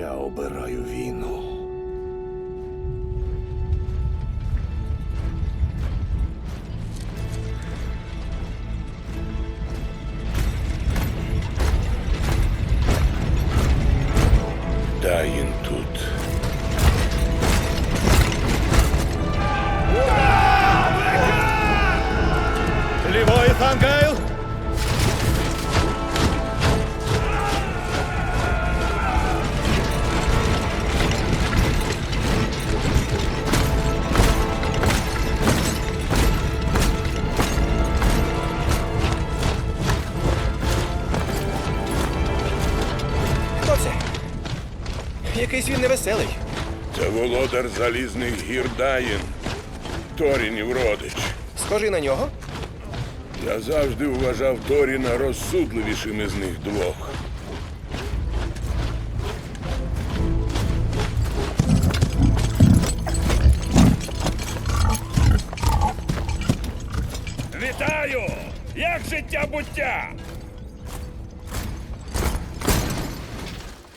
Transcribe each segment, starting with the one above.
Я обираю війну. Дайн тут. Лівої Фангейл! Якийсь він невеселий. Це володар залізних гір Даїн. Торінів родич. Схожий на нього? Я завжди вважав Торіна розсудливішим із них двох. Вітаю! Як життя буття?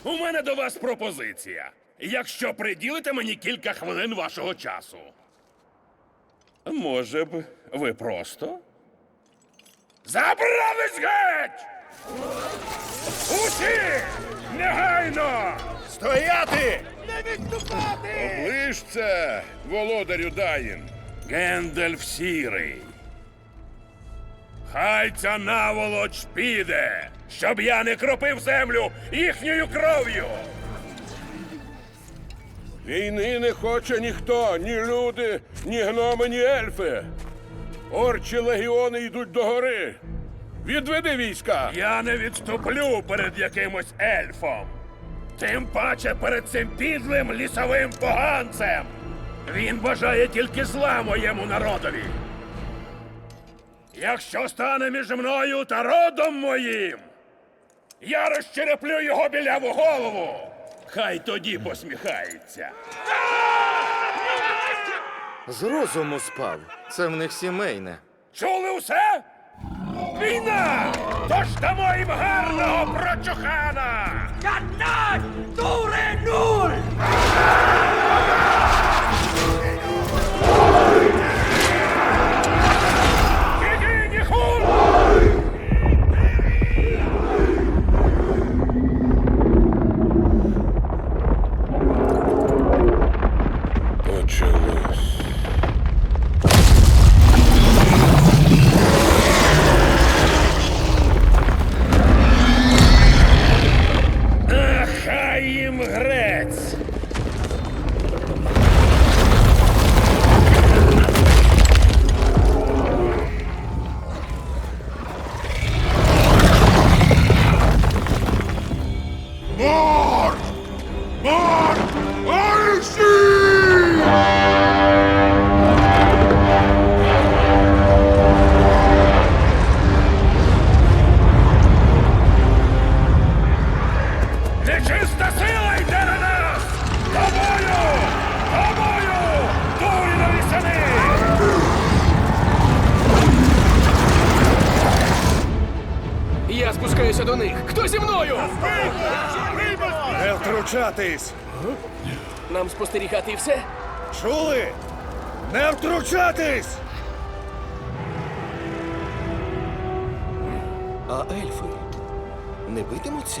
У мене до вас пропозиція. Якщо приділите мені кілька хвилин вашого часу. Може б, ви просто? Забрались геть! Усі! Негайно! Стояти! Не Оближ це, володарю Даїн. Гендальф сірий. Хай ця наволоч піде, щоб я не кропив землю їхньою кров'ю. Війни не хоче ніхто, ні люди, ні гноми, ні ельфи. Орчі легіони йдуть до гори. Відведи війська. Я не відступлю перед якимось ельфом. Тим паче перед цим підлим лісовим поганцем. Він бажає тільки зла моєму народові. Якщо стане між мною та родом моїм, я розчереплю його біляву голову. Хай тоді посміхається. З розуму спав. Це в них сімейне. Чули усе? Війна! Тож дамо їм гарного прочухана! Кігі, Нечиста сила йде на нас! Тобою! Тобою! Дурінові сини! Я спускаюся до них. Хто зі мною? Не втручатись! Нам спостерігати і все? Чули? Не втручатись! А ельфи не битимуться?